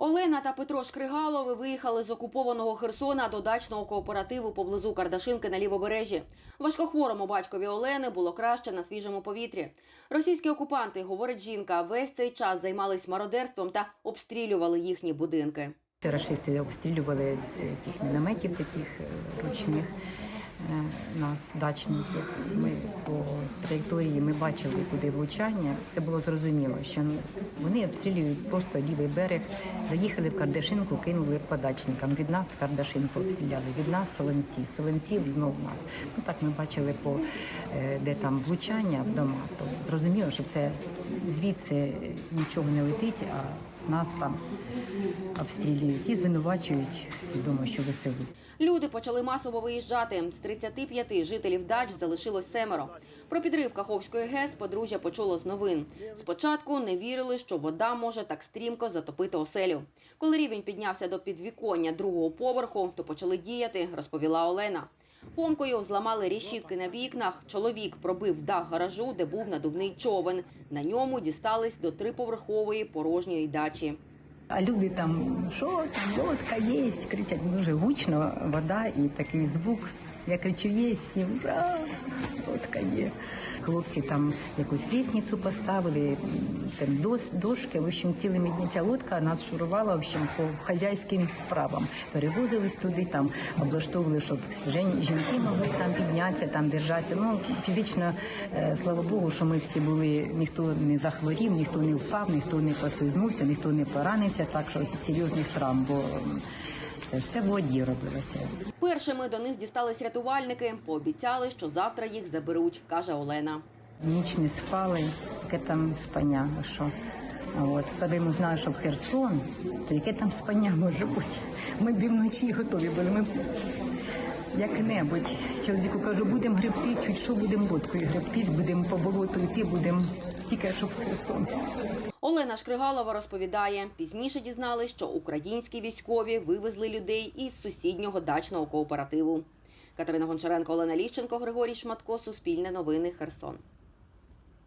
Олена та Петро Шкригалови виїхали з окупованого Херсона до дачного кооперативу поблизу Кардашинки на лівобережжі. Важкохворому батькові Олени було краще на свіжому повітрі. Російські окупанти, говорить жінка, весь цей час займались мародерством та обстрілювали їхні будинки. Рашисти обстрілювали з тих мінометів таких е, ручних нас, дачників. Ми по траєкторії ми бачили, куди влучання. Це було зрозуміло, що ну, вони обстрілюють просто лівий берег. Заїхали в Кардашинку, кинули по дачникам. Від нас Кардашинку обстріляли, від нас Солонці, Солонців знов нас. Ну так ми бачили по е, де там влучання в дома. То зрозуміло, що це звідси нічого не летить, а нас там обстрілюють і звинувачують, відомо, що веселість. Люди почали масово виїжджати. З 35 жителів дач залишилось семеро. Про підрив Каховської ГЕС подружжя почуло з новин. Спочатку не вірили, що вода може так стрімко затопити оселю. Коли рівень піднявся до підвіконня другого поверху, то почали діяти, розповіла Олена. Фомкою зламали рішітки на вікнах. Чоловік пробив дах гаражу, де був надувний човен. На ньому дістались до триповерхової порожньої дачі. А люди там, що там, лодка є, кричать дуже гучно, вода і такий звук. Я кричу, є, ура, лодка є. Хлопці там якусь лісницю поставили, там дошки. В общем, цілими дні ця лодка нас шурувала в общем, по хазяйським справам. Перевозились туди, там облаштовували, щоб жінки могли там піднятися, там держатися. Ну фізично, е, слава Богу, що ми всі були, ніхто не захворів, ніхто не впав, ніхто не послизнувся, ніхто не поранився, так що серйозних травм, бо все в воді робилося. Першими до них дістались рятувальники. Пообіцяли, що завтра їх заберуть, каже Олена. Ніч не спали, яке там спання, а що. От, коли ми знали, що в Херсон, то яке там спання може бути? Ми б вночі готові були. Ми як-небудь. Чоловіку кажу, будемо гребти, чуть що будемо лодкою гребтись, будемо по болоту йти, будемо тільки щоб Херсон. Олена Шкригалова розповідає, пізніше дізнали, що українські військові вивезли людей із сусіднього дачного кооперативу. Катерина Гончаренко, Олена Ліщенко, Григорій Шматко, Суспільне новини, Херсон.